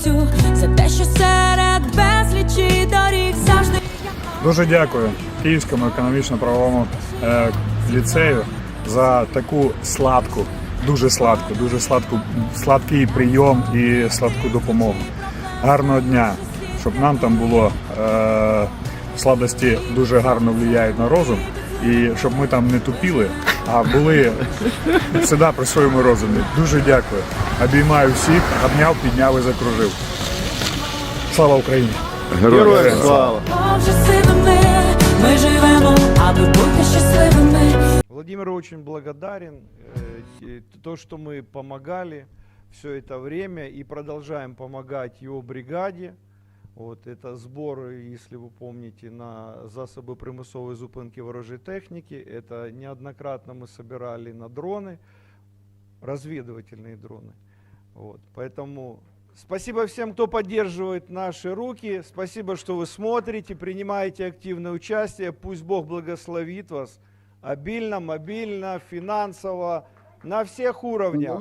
життю, за те, що серед безлічі доріг завжди. Дуже дякую Київському економічно-правовому е, ліцею за таку сладку, дуже сладку, дуже сладку, сладкий прийом і сладку допомогу. Гарного дня, щоб нам там було е, сладості дуже гарно впливають на розум, і щоб ми там не тупіли, були завжди при своєму розумі. Дуже дякую. Обіймаю всіх, обняв, підняв і закружив. Слава Україні! Героям слава! Вже силами ми живемо, аби бути щасливими. Владимир очень благодарен. э, те- То, что мы помогали все это время и продолжаем помогать его бригаде. Вот это сбор, если вы помните, на засоби примусової зупинки ворожої техніки. Это неоднократно мы собирали на дроны, разведывательные дроны. Вот, поэтому спасибо всем, кто поддерживает наши руки. Спасибо, что вы смотрите, принимаете активное участие. Пусть Бог благословит вас обильно, мобильно, финансово, на всех уровнях.